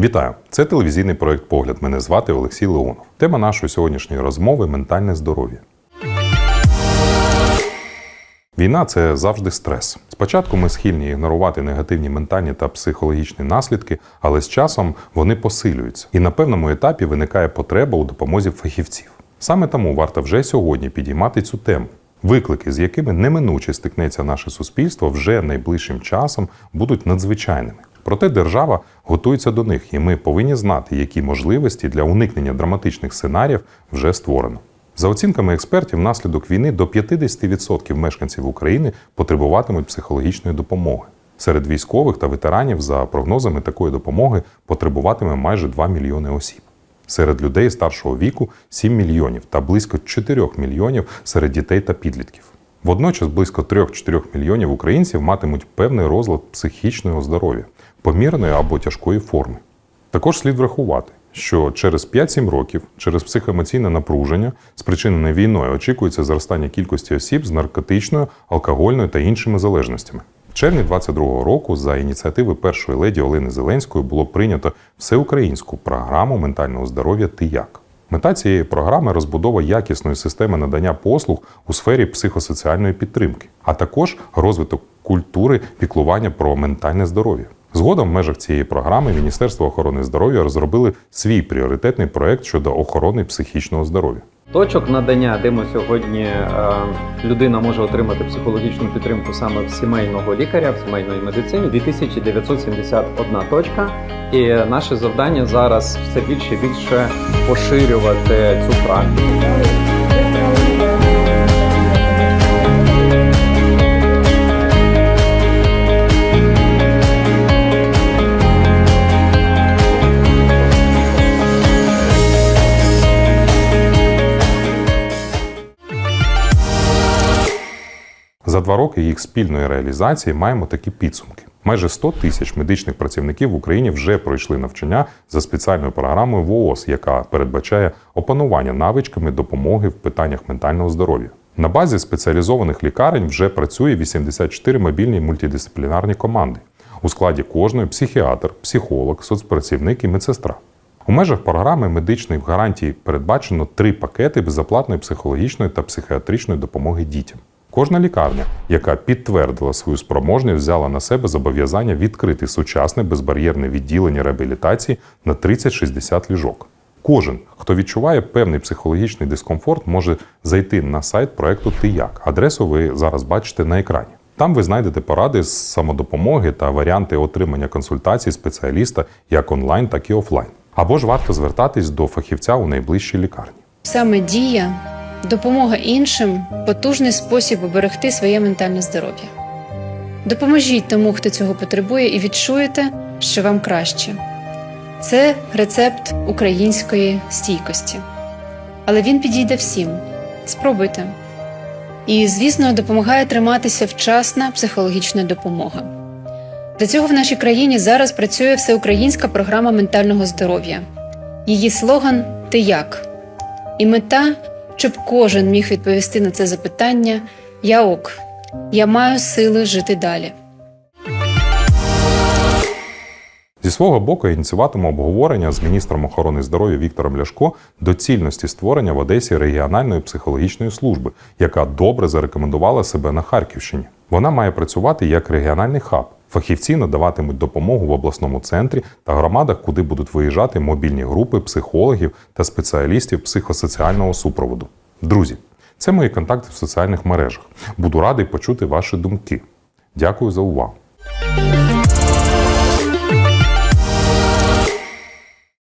Вітаю! Це телевізійний проект Погляд. Мене звати Олексій Леонов. Тема нашої сьогоднішньої розмови ментальне здоров'я. Війна це завжди стрес. Спочатку ми схильні ігнорувати негативні ментальні та психологічні наслідки, але з часом вони посилюються, і на певному етапі виникає потреба у допомозі фахівців. Саме тому варто вже сьогодні підіймати цю тему. Виклики, з якими неминуче стикнеться наше суспільство, вже найближчим часом будуть надзвичайними. Проте держава готується до них, і ми повинні знати, які можливості для уникнення драматичних сценаріїв вже створено. За оцінками експертів, внаслідок війни до 50% мешканців України потребуватимуть психологічної допомоги. Серед військових та ветеранів, за прогнозами, такої допомоги потребуватиме майже 2 мільйони осіб. Серед людей старшого віку 7 мільйонів та близько 4 мільйонів серед дітей та підлітків. Водночас близько 3-4 мільйонів українців матимуть певний розлад психічного здоров'я, помірної або тяжкої форми. Також слід врахувати, що через 5-7 років, через психоемоційне напруження, спричинене війною, очікується зростання кількості осіб з наркотичною, алкогольною та іншими залежностями. В червні 22-го року за ініціативи першої леді Олени Зеленської було прийнято всеукраїнську програму ментального здоров'я «Ти як?». Мета цієї програми розбудова якісної системи надання послуг у сфері психосоціальної підтримки, а також розвиток культури піклування про ментальне здоров'я. Згодом в межах цієї програми Міністерство охорони здоров'я розробили свій пріоритетний проект щодо охорони психічного здоров'я. Точок надання, де ми сьогодні е, людина може отримати психологічну підтримку саме в сімейного лікаря, в сімейної медицині 2971 точка. І наше завдання зараз все більше і більше поширювати цю практику. За два роки їх спільної реалізації маємо такі підсумки. Майже 100 тисяч медичних працівників в Україні вже пройшли навчання за спеціальною програмою ВООЗ, яка передбачає опанування навичками допомоги в питаннях ментального здоров'я. На базі спеціалізованих лікарень вже працює 84 мобільні мультидисциплінарні команди. У складі кожної психіатр, психолог, соцпрацівник і медсестра. У межах програми медичних гарантій передбачено три пакети безоплатної психологічної та психіатричної допомоги дітям. Кожна лікарня, яка підтвердила свою спроможність, взяла на себе зобов'язання відкрити сучасне безбар'єрне відділення реабілітації на 30-60 ліжок. Кожен, хто відчуває певний психологічний дискомфорт, може зайти на сайт проекту Ти як. Адресу ви зараз бачите на екрані. Там ви знайдете поради з самодопомоги та варіанти отримання консультацій спеціаліста як онлайн, так і офлайн. Або ж варто звертатись до фахівця у найближчій лікарні. Саме дія, допомога іншим потужний спосіб оберегти своє ментальне здоров'я. Допоможіть тому, хто цього потребує, і відчуєте, що вам краще. Це рецепт української стійкості. Але він підійде всім. Спробуйте. І, звісно, допомагає триматися вчасна психологічна допомога. Для цього в нашій країні зараз працює всеукраїнська програма ментального здоров'я. Її слоган Ти як? І мета, щоб кожен міг відповісти на це запитання Я ок, я маю сили жити далі. Зі свого боку я обговорення з міністром охорони здоров'я Віктором Ляшко доцільності створення в Одесі регіональної психологічної служби, яка добре зарекомендувала себе на Харківщині. Вона має працювати як регіональний хаб. Фахівці надаватимуть допомогу в обласному центрі та громадах, куди будуть виїжджати мобільні групи психологів та спеціалістів психосоціального супроводу. Друзі, це мої контакти в соціальних мережах. Буду радий почути ваші думки. Дякую за увагу.